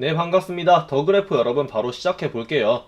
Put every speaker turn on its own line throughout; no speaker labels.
네, 반갑습니다. 더그래프 여러분 바로 시작해 볼게요.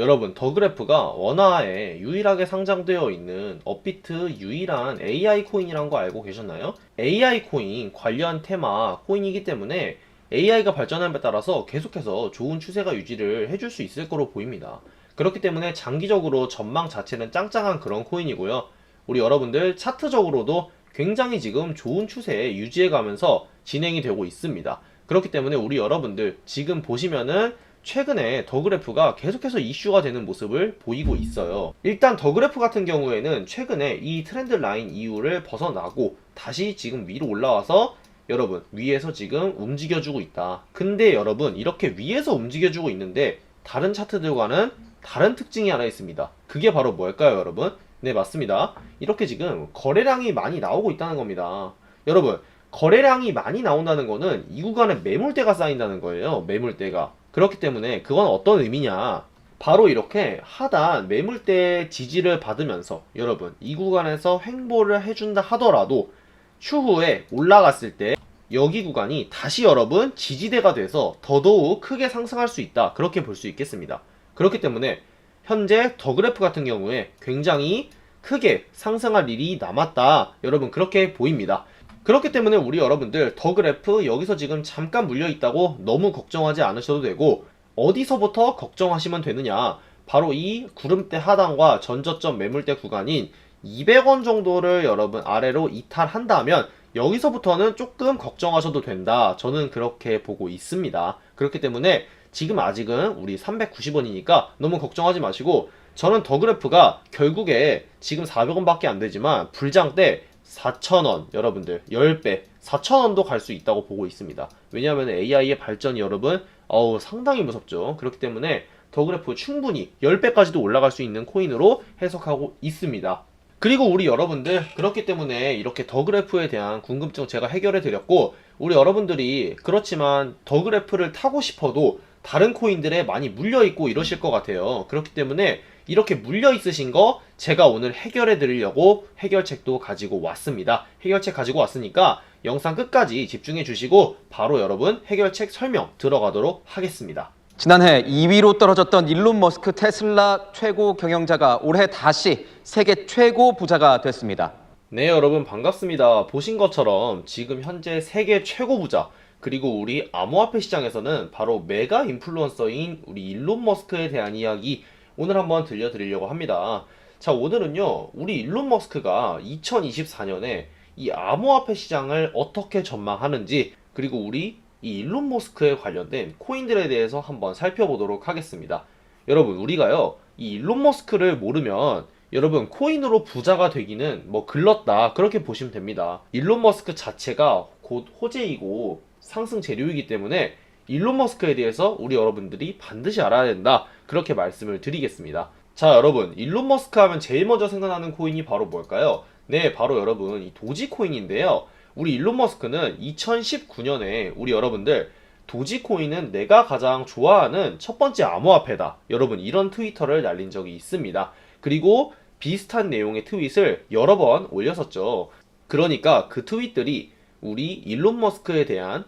여러분, 더그래프가 원화에 유일하게 상장되어 있는 업비트 유일한 AI 코인이란 거 알고 계셨나요? AI 코인 관련 테마 코인이기 때문에 AI가 발전함에 따라서 계속해서 좋은 추세가 유지를 해줄 수 있을 거로 보입니다. 그렇기 때문에 장기적으로 전망 자체는 짱짱한 그런 코인이고요. 우리 여러분들 차트적으로도 굉장히 지금 좋은 추세에 유지해 가면서 진행이 되고 있습니다. 그렇기 때문에 우리 여러분들 지금 보시면은 최근에 더그래프가 계속해서 이슈가 되는 모습을 보이고 있어요. 일단 더그래프 같은 경우에는 최근에 이 트렌드 라인 이후를 벗어나고 다시 지금 위로 올라와서 여러분 위에서 지금 움직여주고 있다. 근데 여러분 이렇게 위에서 움직여주고 있는데 다른 차트들과는 다른 특징이 하나 있습니다. 그게 바로 뭘까요, 여러분? 네, 맞습니다. 이렇게 지금 거래량이 많이 나오고 있다는 겁니다. 여러분, 거래량이 많이 나온다는 거는 이 구간에 매물대가 쌓인다는 거예요. 매물대가. 그렇기 때문에 그건 어떤 의미냐? 바로 이렇게 하단 매물대 지지를 받으면서 여러분 이 구간에서 횡보를 해준다 하더라도 추후에 올라갔을 때 여기 구간이 다시 여러분 지지대가 돼서 더더욱 크게 상승할 수 있다. 그렇게 볼 수 있겠습니다. 그렇기 때문에 현재 더 그래프 같은 경우에 굉장히 크게 상승할 일이 남았다. 여러분 그렇게 보입니다. 그렇기 때문에 우리 여러분들 더 그래프 여기서 지금 잠깐 물려 있다고 너무 걱정하지 않으셔도 되고 어디서부터 걱정하시면 되느냐? 바로 이 구름대 하단과 전저점 매물대 구간인 200원 정도를 여러분 아래로 이탈한다면 여기서부터는 조금 걱정하셔도 된다. 저는 그렇게 보고 있습니다. 그렇기 때문에 지금 아직은 우리 390원이니까 너무 걱정하지 마시고 저는 더 그래프가 결국에 지금 400원밖에 안 되지만 불장 때 4,000원 여러분들 10배 4,000원도 갈 수 있다고 보고 있습니다. 왜냐하면 AI의 발전이 여러분 어우 상당히 무섭죠. 그렇기 때문에 더 그래프 충분히 10배까지도 올라갈 수 있는 코인으로 해석하고 있습니다. 그리고 우리 여러분들 그렇기 때문에 이렇게 더 그래프에 대한 궁금증 제가 해결해 드렸고 우리 여러분들이 그렇지만 더 그래프를 타고 싶어도 다른 코인들에 많이 물려 있고 이러실 것 같아요. 그렇기 때문에 이렇게 물려 있으신 거 제가 오늘 해결해 드리려고 해결책도 가지고 왔습니다. 해결책 가지고 왔으니까 영상 끝까지 집중해 주시고 바로 여러분 해결책 설명 들어가도록 하겠습니다.
지난해 2위로 떨어졌던 일론 머스크 테슬라 최고 경영자가 올해 다시 세계 최고 부자가 됐습니다.
네, 여러분 반갑습니다. 보신 것처럼 지금 현재 세계 최고 부자 그리고 우리 암호화폐 시장에서는 바로 메가 인플루언서인 우리 일론 머스크에 대한 이야기 오늘 한번 들려드리려고 합니다. 자, 오늘은요, 우리 일론 머스크가 2024년에 이 암호화폐 시장을 어떻게 전망하는지, 그리고 우리 이 일론 머스크에 관련된 코인들에 대해서 한번 살펴보도록 하겠습니다. 여러분, 우리가요, 이 일론 머스크를 모르면 여러분, 코인으로 부자가 되기는 뭐 글렀다. 그렇게 보시면 됩니다. 일론 머스크 자체가 곧 호재이고 상승 재료이기 때문에 일론 머스크에 대해서 우리 여러분들이 반드시 알아야 된다. 그렇게 말씀을 드리겠습니다. 자, 여러분. 일론 머스크 하면 제일 먼저 생각나는 코인이 바로 뭘까요? 네, 바로 여러분. 이 도지코인인데요. 우리 일론 머스크는 2019년에 우리 여러분들 도지코인은 내가 가장 좋아하는 첫 번째 암호화폐다. 여러분, 이런 트위터를 날린 적이 있습니다. 그리고 비슷한 내용의 트윗을 여러 번 올렸었죠. 그러니까 그 트윗들이 우리 일론 머스크에 대한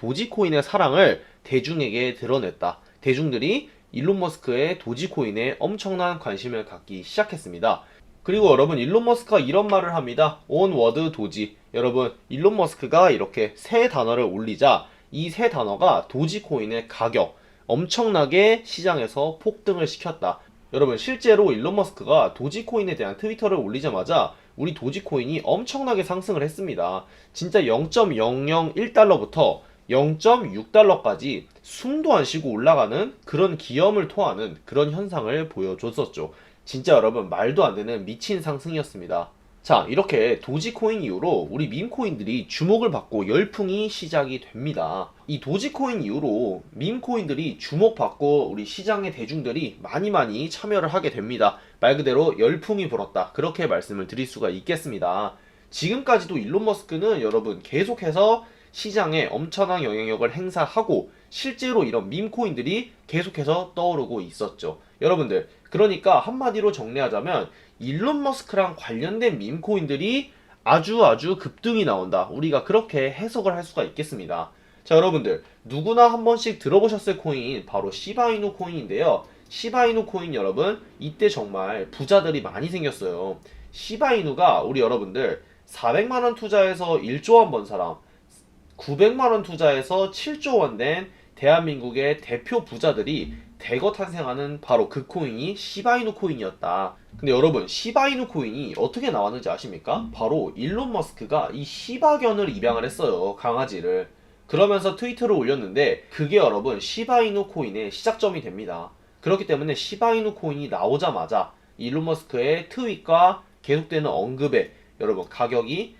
도지코인의 사랑을 대중에게 드러냈다. 대중들이 일론 머스크의 도지코인에 엄청난 관심을 갖기 시작했습니다. 그리고 여러분 일론 머스크가 이런 말을 합니다. 온 워드 도지. 여러분 일론 머스크가 이렇게 세 단어를 올리자 이세 단어가 도지코인의 가격 엄청나게 시장에서 폭등을 시켰다. 여러분 실제로 일론 머스크가 도지코인에 대한 트위터를 올리자마자 우리 도지코인이 엄청나게 상승을 했습니다. 진짜 0.001달러부터 0.6달러까지 숨도 안 쉬고 올라가는 그런 기염을 토하는 그런 현상을 보여줬었죠. 진짜 여러분 말도 안 되는 미친 상승이었습니다. 자, 이렇게 도지코인 이후로 우리 밈코인들이 주목을 받고 열풍이 시작이 됩니다. 이 도지코인 이후로 밈코인들이 주목받고 우리 시장의 대중들이 많이 많이 참여를 하게 됩니다. 말 그대로 열풍이 불었다. 그렇게 말씀을 드릴 수가 있겠습니다. 지금까지도 일론 머스크는 여러분 계속해서 시장에 엄청난 영향력을 행사하고 실제로 이런 밈코인들이 계속해서 떠오르고 있었죠. 여러분들, 그러니까 한마디로 정리하자면 일론 머스크랑 관련된 밈코인들이 아주 아주 급등이 나온다. 우리가 그렇게 해석을 할 수가 있겠습니다. 자, 여러분들 누구나 한 번씩 들어보셨을 코인 바로 시바이누 코인인데요. 시바이누 코인 여러분 이때 정말 부자들이 많이 생겼어요. 시바이누가 우리 여러분들 400만 원 투자해서 1조 원 번 사람, 900만 원 투자해서 7조 원된 대한민국의 대표 부자들이 대거 탄생하는 바로 그 코인이 시바이누 코인이었다. 근데 여러분 시바이누 코인이 어떻게 나왔는지 아십니까? 바로 일론 머스크가 이 시바견을 입양을 했어요. 강아지를. 그러면서 트위터를 올렸는데 그게 여러분 시바이누 코인의 시작점이 됩니다. 그렇기 때문에 시바이누 코인이 나오자마자 일론 머스크의 트윗과 계속되는 언급에 여러분 가격이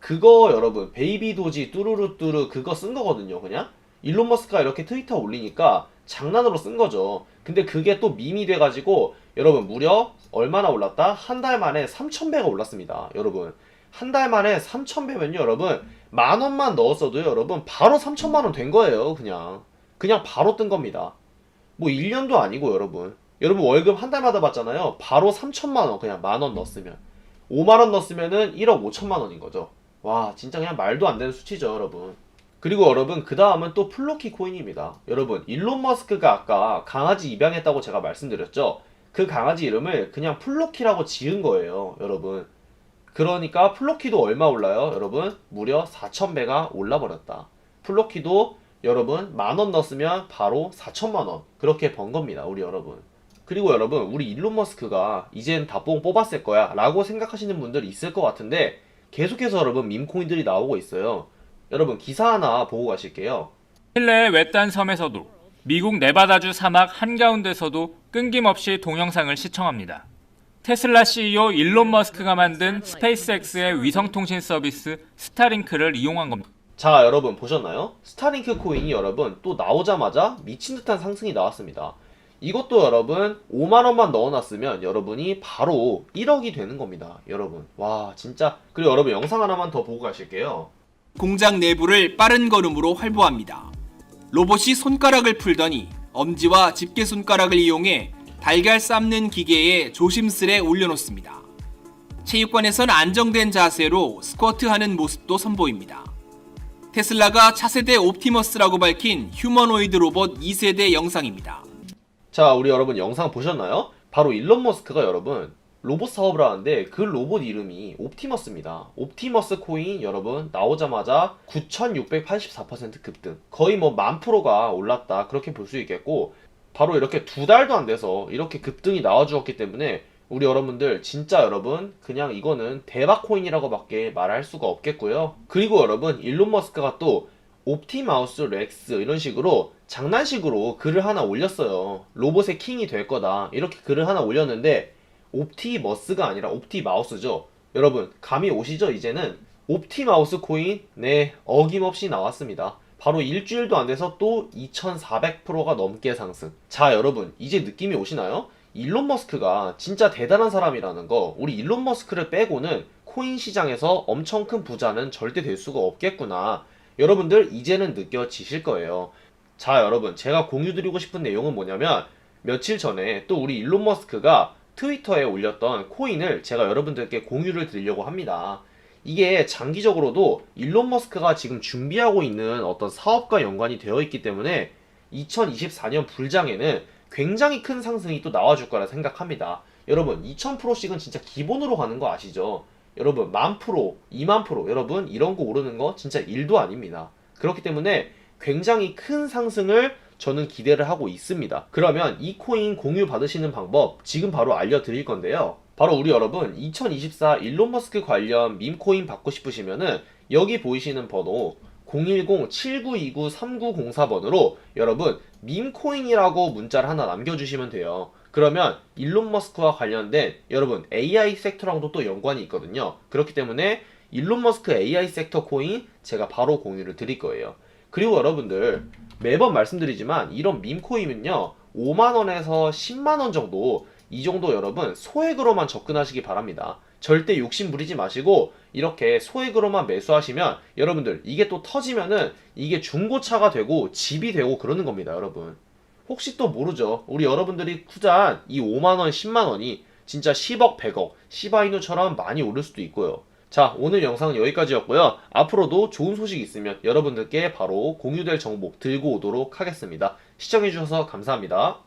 그거 여러분 베이비 도지 뚜루루 뚜루 그거 쓴 거거든요 그냥 일론 머스크가 이렇게 트위터 올리니까 장난으로 쓴 거죠. 근데 그게 또 밈이 돼가지고 여러분 무려 얼마나 올랐다? 한 달 만에 3,000배가 올랐습니다. 여러분 한 달 만에 3,000배면요 여러분 만 원만 넣었어도 여러분 바로 3천만 원 된 거예요 그냥 그냥 바로 뜬 겁니다. 뭐 1년도 아니고 여러분 여러분 월급 한 달마다 받잖아요. 바로 3천만 원 그냥 만 원 넣었으면 5만 원 넣었으면은 1억 5천만 원인 거죠. 와 진짜 그냥 말도 안 되는 수치죠 여러분. 그리고 여러분 그 다음은 또 플로키 코인입니다. 여러분 일론 머스크가 아까 강아지 입양했다고 제가 말씀드렸죠. 그 강아지 이름을 그냥 플로키라고 지은 거예요, 여러분. 그러니까 플로키도 얼마 올라요, 여러분? 무려 4,000배가 올라버렸다. 플로키도 여러분 만원 넣었으면 바로 4천만 원 그렇게 번 겁니다, 우리 여러분. 그리고 여러분 우리 일론 머스크가 이젠 다뽕 뽑았을 거야 라고 생각하시는 분들이 있을 것 같은데 계속해서 여러분 밈코인들이 나오고 있어요. 여러분 기사 하나 보고 가실게요.
칠레의 외딴 섬에서도 미국 네바다주 사막 한가운데서도 끊김없이 동영상을 시청합니다. 테슬라 CEO 일론 머스크가 만든 스페이스X의 위성통신 서비스 스타링크를 이용한 겁니다.
자, 여러분 보셨나요? 스타링크 코인이 여러분 또 나오자마자 미친 듯한 상승이 나왔습니다. 이것도 여러분 5만 원만 넣어놨으면 여러분이 바로 1억이 되는 겁니다. 여러분, 와 진짜 그리고 여러분 영상 하나만 더 보고 가실게요.
공장 내부를 빠른 걸음으로 활보합니다. 로봇이 손가락을 풀더니 엄지와 집게 손가락을 이용해 달걀 삶는 기계에 조심스레 올려놓습니다. 체육관에선 안정된 자세로 스쿼트하는 모습도 선보입니다. 테슬라가 차세대 옵티머스라고 밝힌 휴머노이드 로봇 2세대 영상입니다.
자, 우리 여러분 영상 보셨나요? 바로 일론 머스크가 여러분 로봇 사업을 하는데 그 로봇 이름이 옵티머스입니다. 옵티머스 코인 여러분 나오자마자 9,684% 급등. 거의 뭐 만 프로가 올랐다. 그렇게 볼 수 있겠고 바로 이렇게 두 달도 안 돼서 이렇게 급등이 나와 주었기 때문에 우리 여러분들 진짜 여러분 그냥 이거는 대박 코인이라고밖에 말할 수가 없겠고요. 그리고 여러분 일론 머스크가 또 옵티마우스 렉스 이런 식으로 장난식으로 글을 하나 올렸어요. 로봇의 킹이 될 거다. 이렇게 글을 하나 올렸는데 옵티머스가 아니라 옵티마우스죠. 여러분 감이 오시죠? 이제는 옵티마우스 코인 네 어김없이 나왔습니다. 바로 일주일도 안 돼서 또 2,400%가 넘게 상승. 자 여러분 이제 느낌이 오시나요? 일론 머스크가 진짜 대단한 사람이라는 거 우리 일론 머스크를 빼고는 코인 시장에서 엄청 큰 부자는 절대 될 수가 없겠구나. 여러분들 이제는 느껴지실 거예요. 자, 여러분, 제가 공유드리고 싶은 내용은 뭐냐면 며칠 전에 또 우리 일론 머스크가 트위터에 올렸던 코인을 제가 여러분들께 공유를 드리려고 합니다. 이게 장기적으로도 일론 머스크가 지금 준비하고 있는 어떤 사업과 연관이 되어 있기 때문에 2024년 불장에는 굉장히 큰 상승이 또 나와줄 거라 생각합니다. 여러분, 2000%씩은 진짜 기본으로 가는 거 아시죠? 여러분, 만 프로, 2만 프로, 여러분, 이런 거 오르는 거 진짜 일도 아닙니다. 그렇기 때문에 굉장히 큰 상승을 저는 기대를 하고 있습니다. 그러면 이 코인 공유 받으시는 방법 지금 바로 알려드릴 건데요. 바로 우리 여러분 2024 일론 머스크 관련 밈코인 받고 싶으시면은 여기 보이시는 번호 010-7929-3904번으로 여러분 밈코인이라고 문자를 하나 남겨주시면 돼요. 그러면 일론 머스크와 관련된 여러분 AI 섹터랑도 또 연관이 있거든요. 그렇기 때문에 일론 머스크 AI 섹터 코인 제가 바로 공유를 드릴 거예요. 그리고 여러분들 매번 말씀드리지만 이런 밈코인은요 5만원에서 10만원 정도 이 정도 여러분 소액으로만 접근하시기 바랍니다 절대 욕심 부리지 마시고 이렇게 소액으로만 매수하시면 여러분들 이게 또 터지면은 이게 중고차가 되고 집이 되고 그러는 겁니다 여러분 혹시 또 모르죠 우리 여러분들이 투자한 이 5만원 10만원이 진짜 10억 100억 시바이누처럼 많이 오를 수도 있고요 자, 오늘 영상은 여기까지였고요. 앞으로도 좋은 소식 있으면 여러분들께 바로 공유될 정보 들고 오도록 하겠습니다. 시청해주셔서 감사합니다.